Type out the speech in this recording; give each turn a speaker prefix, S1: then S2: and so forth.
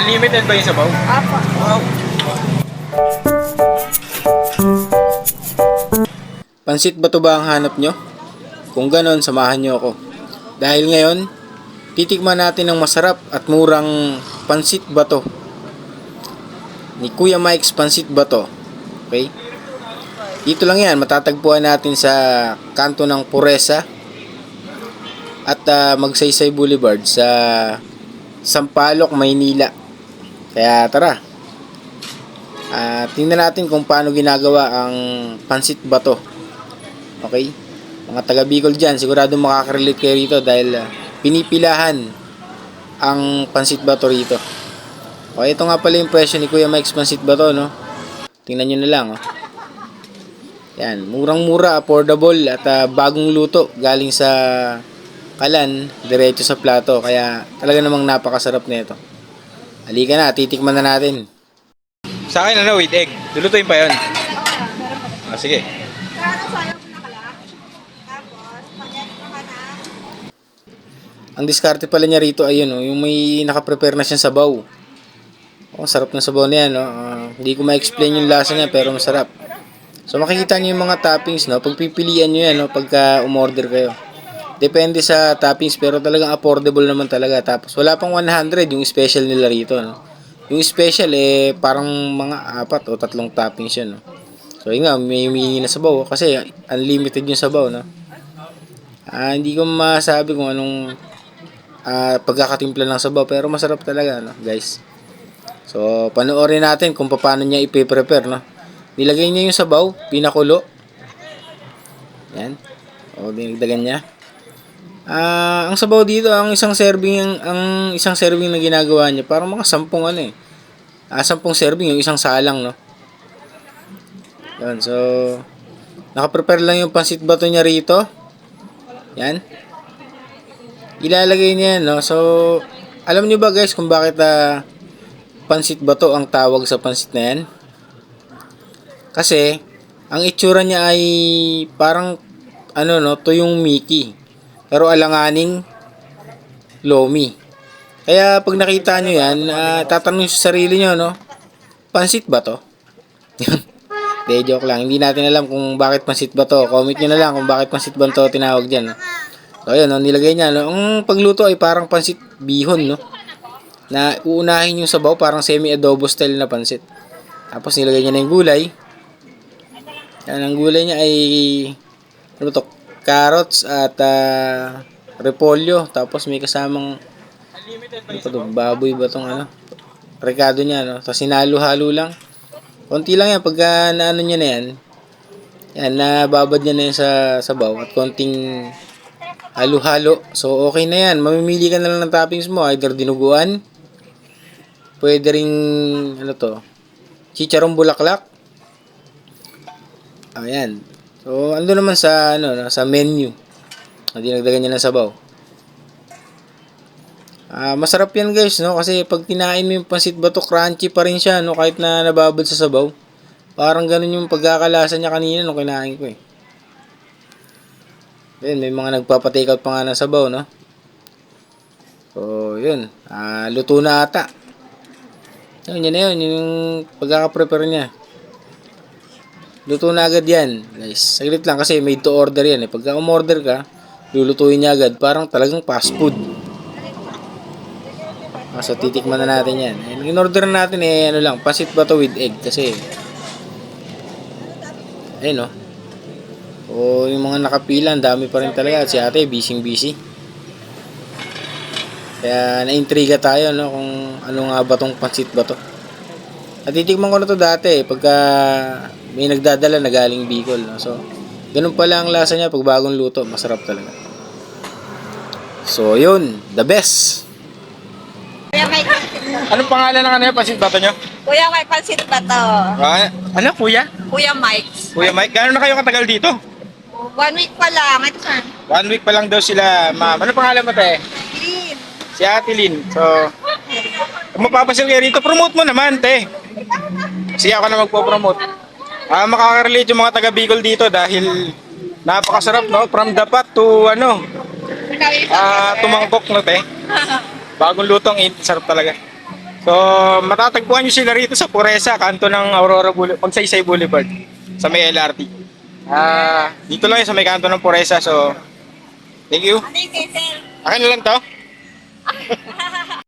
S1: Unlimited ba yung sabaw?
S2: Apo.
S1: Wow. Pansit ba to ba ang hanap nyo? Kung ganon, samahan nyo ako. Dahil ngayon, titikman natin ng masarap at murang pansit bato. Ni Kuya Mike's Pansit Bato. Okay? Dito lang yan, matatagpuan natin sa kanto ng Puresa at ah, Magsaysay Boulevard sa Sampaloc, Maynila. Kaya tara. Ah, tingnan natin kung paano ginagawa ang pansit bato. Okay? Mga taga Bicol dyan, sigurado makaka-relate kayo rito dahil ah, pinipilahan ang pansit bato rito. Okay, ito nga pala yung presyo ni Kuya Mike's pansit bato, no? Tingnan nyo na lang, oh. Yan, murang-mura, affordable at ah, bagong luto galing sa kalan, diretso sa plato. Kaya talaga namang napakasarap nito. Halika na, titikman na natin. Sa akin ano, with egg. Lulutuin pa yon. Ah, sige. Ang diskarte pala niya rito ayun, oh, yung may naka-prepare na siyang sabaw. Oh, sarap ng sabaw niya, no? Ah, hindi ko ma-explain yung lasa niya, pero masarap. So, makikita niyo yung mga toppings, no? Pagpipilian niyo yan, no? Pagka umorder kayo. Depende sa toppings, pero talagang affordable naman talaga. Tapos, wala pang 100 yung special nila rito, no? Yung special, eh, parang mga apat o tatlong toppings yun, no? So, yun nga, may humihingi na sabaw. Kasi, unlimited yung sabaw, no? Ah, hindi ko masabi kung anong ah, pagkakatimpla ng sabaw, pero masarap talaga, no, guys. So, panoorin natin kung paano niya ipe-prepare, no? Nilagay niya yung sabaw, pinakulo. Yan. O, dinagdagan niya. Ah, ang sabaw dito, ang isang serving, ang, ang isang serving na ginagawa niya, parang mga sampung ano eh. Ah, sampung serving, yung isang salang, no? Yan, so, nakaprepare lang yung pansit bato niya rito. Yan. Ilalagay niya yan, no? So, alam niyo ba guys kung bakit ah, pansit bato ang tawag sa pansit na yan? Kasi, ang itsura niya ay parang, ano no, tuyong Mickey. Pero alanganing Lomi. Kaya pag nakita nyo yan, ah, tatanong sa sarili nyo, no? Pansit ba to? De, joke lang. Hindi natin alam kung bakit pansit ba to. Comment nyo na lang kung bakit pansit ba to tinawag dyan. No? So, ayun, no, nilagay niya. No? Ang pagluto ay parang pansit bihon, no? Na uunahin yung sabaw, parang semi-adobo style na pansit. Tapos nilagay niya na yung gulay. Yan, ang gulay niya ay ano to, carrots at ah, repolyo. Tapos may kasamang ano pa to, baboy ba tong ano? Rekado niya, no? Tapos sinalo-halo lang. Konti lang yan. Pagka naano niya na yan, yan, nababad niya na yan sa sabaw. At konting halo-halo. So, okay na yan. Mamimili ka na lang ng toppings mo. Either dinuguan, pwede ring, ano to, chicharong bulaklak. Ayan. So, ando naman sa, ano, no, sa menu. Dinagdagan niya ng sabaw. Ah, masarap yan guys, no? Kasi pag kinain mo yung pansit bato, crunchy pa rin siya, no? Kahit na nababad sa sabaw. Parang ganun yung pagkakalasa niya kanina nung kinain ko, eh. Then, may mga nagpapa-take out pa nga ng sabaw, no? So, yun. Ah, luto na ata. Yun, yun na yun. Yung pagkaka-prepare niya. Luto na agad yan, guys. Saglit lang kasi made to order yan, eh. Pagka umorder ka, lulutuin niya agad. Parang talagang fast food. Ah, so, titikman na natin yan. And in-order natin eh, ano lang, pasit ba to with egg? Kasi, ayun no. O, yung mga nakapila, ang dami pa rin talaga. At si ate, busy busy. Kaya, naintriga tayo, no, kung ano nga ba tong pasit ba to. At titikman ko na to dati, eh, pagka may nagdadala na galing Bicol, no. So, ganun pala ang lasa niya pag bagong luto. Masarap talaga. So, yun. The best.
S2: Kuya Mike,
S1: Anong pangalan ng ano yung pansit bato nyo?
S2: Kuya Mike, pansit ba to?
S1: Ah, ano, kuya?
S2: Kuya Mike.
S1: Kuya Mike, gano'n na kayo katagal dito?
S2: One week pa lang. Ito sa naman.
S3: One week pa lang daw sila, ma'am. Ano pangalan mo, te?
S2: Clean.
S3: Si Ate Lynn. So, kung mapapasil kayo rito, promote mo naman, te. Kasi ako na magpo-promote. Ah, makaka-relate yung mga taga Bicol dito dahil napakasarap, no? From dapat to, ano, ah, tumangkok, no, te? Bagong lutong, eh, sarap talaga. So, matatagpuan nyo sila rito sa Puresa, kanto ng Aurora Boulevard, Pagsaysay Boulevard, sa may LRT. Ah, dito lang yun sa may kanto ng Puresa, so, thank you.
S2: Ano yung kay sir?
S3: Akin na lang to.